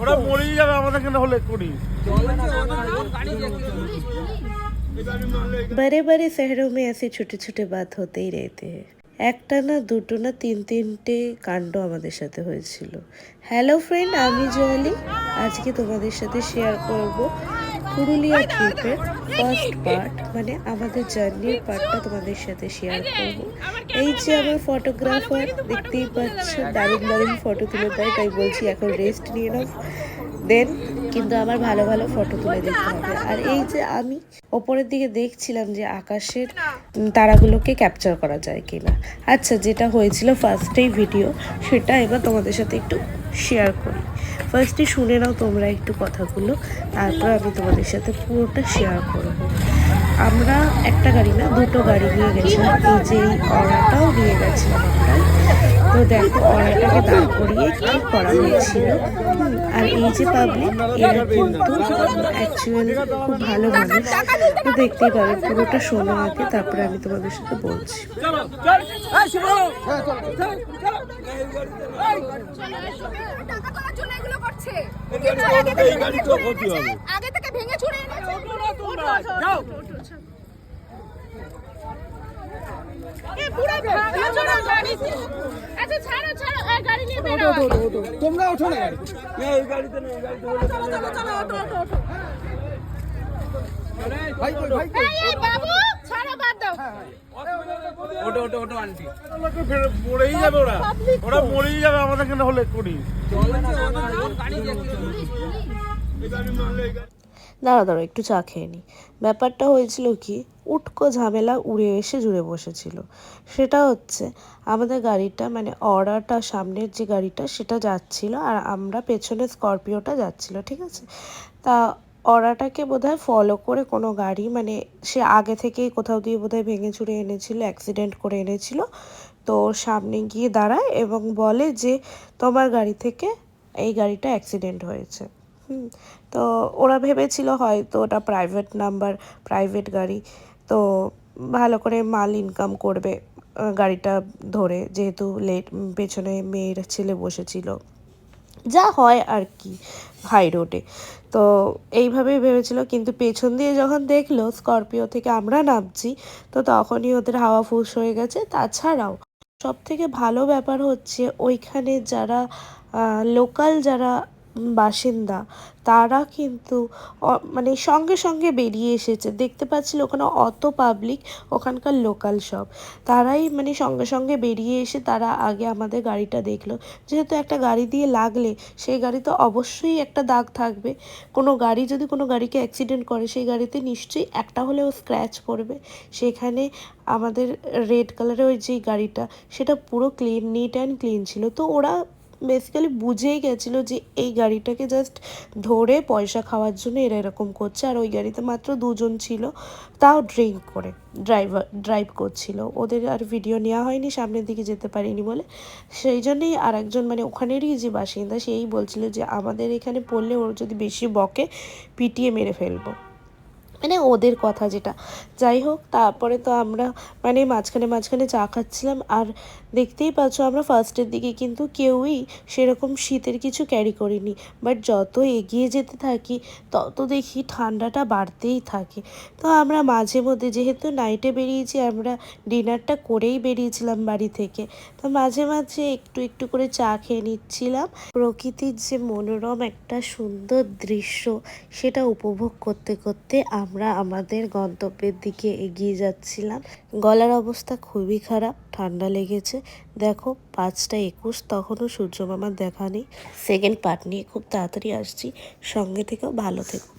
ওরা মরেই যাবে আমাদের কেন হলে করি बड़े बड़े शहरों में ऐसे छोटे छोटे बात होते ही रहते हैं একটা না দুটো না তিন তিনটে কাণ্ড আমাদের সাথে হয়েছিল। হ্যালো ফ্রেন্ড আমি জলি। আজকে তোমাদের সাথে শেয়ার করব পুরুলিয়া ট্রিপের ফার্স্ট পার্ট মানে আমাদের জার্নির পার্টটা তোমাদের সাথে শেয়ার করব। এই যে আমার ফটোগ্রাফার দেখতেই পাচ্ছ, দারুণ দারুণ ফটো তুলে দেয়, তাই বলছি এখন রেস্ট নিয়ে নাও। দেন, কিন্তু আমার ভালো ভালো ফটো তুলে দেখতে হবে। আর এই যে আমি ওপরের দিকে দেখছিলাম যে আকাশের তারাগুলোকে ক্যাপচার করা যায় কিনা। আচ্ছা যেটা হয়েছিল ফার্স্টেই ভিডিও সেটা এবার তোমাদের সাথে একটু শেয়ার করি। ফার্স্টে শুনে নাও তোমরা একটু কথাগুলো তারপর আমি তোমাদের সাথে পুরোটা শেয়ার করব আমরা একটা গাড়ি না দুটো গাড়ি নিয়ে গেছিলাম এই যে এই অরাটাও নিয়ে গেছিলাম আমরা তো দেখো অরাটাকে দাঁড় করিয়ে কি করা হয়েছিল আর এই যে পাবলিক এরা কিন্তু অ্যাকচুয়ালি খুব ভালো মানুষ তো দেখতেই পাবে পুরোটা শোনো আগে তারপরে আমি তোমাদের সাথে বলছি টাকা এনেছে, আগে থেকে ভেঙে আচ্ছা তোমরা ওঠো না। ভাই বাবু ছাড়ো বাদ দাও। ওটো ওটো ওটো আন্টি। মরেই যাবে ওরা ওরা মরেই যাবে আমাদের কেন হলে করি। দাঁড়া দাঁড়া একটু চা খেয়ে নি। ব্যাপারটা হয়েছিল কি উটকো ঝামেলা উড়ে এসে জুড়ে বসেছিল। সেটা হচ্ছে আমাদের গাড়িটা মানে অর্ডারটা সামনের যে গাড়িটা সেটা যাচ্ছিল আর আমরা পেছনে স্করপিওটা যাচ্ছিল ঠিক আছে? তা অরাটাকে বোধহয় ফলো করে কোনো গাড়ি মানে সে আগে থেকেই কোথাও দিয়ে বোধহয় ভেঙে চুরে এনেছিল অ্যাক্সিডেন্ট করে এনেছিল। তো সামনে গিয়ে দাঁড়ায় এবং বলে যে, তোমার গাড়ি থেকে এই গাড়িটা অ্যাক্সিডেন্ট হয়েছে। হুম, তো ওরা ভেবেছিল হয়তো ওটা প্রাইভেট নাম্বার প্রাইভেট গাড়ি। তো ভালো করে মাল ইনকাম করবে গাড়িটা ধরে, যেহেতু লেট পেছনে মেয়ের ছেলে বসেছিল। যা হয় আর কি হাই রোডে তো এইভাবেই ভেবেছিল, কিন্তু পেছন দিয়ে যখন দেখল স্করপিও থেকে আমরা নামছি, তো তখনই ওদের হাওয়া ফুস হয়ে গেছে। তাছাড়াও সব থেকে ভালো ব্যাপার হচ্ছে, ওইখানে যারা লোকাল যারা বাসিন্দা। তারা কিন্তু মানে সঙ্গে সঙ্গে বেরিয়ে এসেছে। দেখতে পাচ্ছিল ওখানে অত পাবলিক, ওখানকার লোকাল সব। তারাই মানে সঙ্গে সঙ্গে বেরিয়ে এসে তারা আগে আমাদের গাড়িটা দেখল। যেহেতু একটা গাড়ি দিয়ে লাগলে, সেই গাড়ি তো অবশ্যই একটা দাগ থাকবে। কোনো গাড়ি যদি কোনো গাড়িকে অ্যাক্সিডেন্ট করে, সেই গাড়িতে নিশ্চয়ই একটা হলেও স্ক্র্যাচ পড়বে। সেখানে আমাদের রেড কালারের ওই যে গাড়িটা, সেটা পুরো ক্লিন নিট অ্যান্ড ক্লিন ছিল। তো ওরা বেসিক্যালি বুঝেই গেছিল যে এই গাড়িটাকে জাস্ট ধরে পয়সা খাওয়ার জন্য এরা এরকম করছে। আর ওই গাড়িতে মাত্র দুজন ছিল, তাও ড্রিঙ্ক করে ড্রাইভার ড্রাইভ করছিল। ওদের আর ভিডিও নেওয়া হয়নি, সামনের দিকে যেতে পারিনি বলে। সেই জন্যই আর একজন মানে ওখানেরই যে বাসিন্দা, সেই বলছিল যে আমাদের এখানে পড়লে ওর যদি বেশি বকে, পিটিয়ে মেরে ফেলব। মানে ওদের কথা যেটা। যাই হোক, তারপরে তো আমরা মানে মাঝখানে মাঝখানে চা খাচ্ছিলাম। আর দেখতেই পাচ্ছ আমরা ফার্স্টের দিকে কিন্তু কেউই সেরকম শীতের কিছু ক্যারি করিনি। বাট যত এগিয়ে যেতে থাকি, তত দেখি ঠান্ডাটা বাড়তেই থাকে। তো আমরা মাঝে মধ্যে যেহেতু নাইটে বেরিয়েছি, আমরা ডিনারটা করেই বেরিয়েছিলাম বাড়ি থেকে। তো মাঝে মাঝে একটু একটু করে চা খেয়ে নিচ্ছিলাম। প্রকৃতির যে মনোরম একটা সুন্দর দৃশ্য, সেটা উপভোগ করতে করতে আমরা আমাদের গন্তব্যের দিকে এগিয়ে যাচ্ছিলাম। গলার অবস্থা খুবই খারাপ, ঠান্ডা লেগেছে। দেখো, পাঁচটা একুশ, তখনও সূর্য মামার দেখা নেই। সেকেন্ড পার্ট নিয়ে খুব তাড়াতাড়ি আসছি। সঙ্গে থেকেও ভালো থেকো।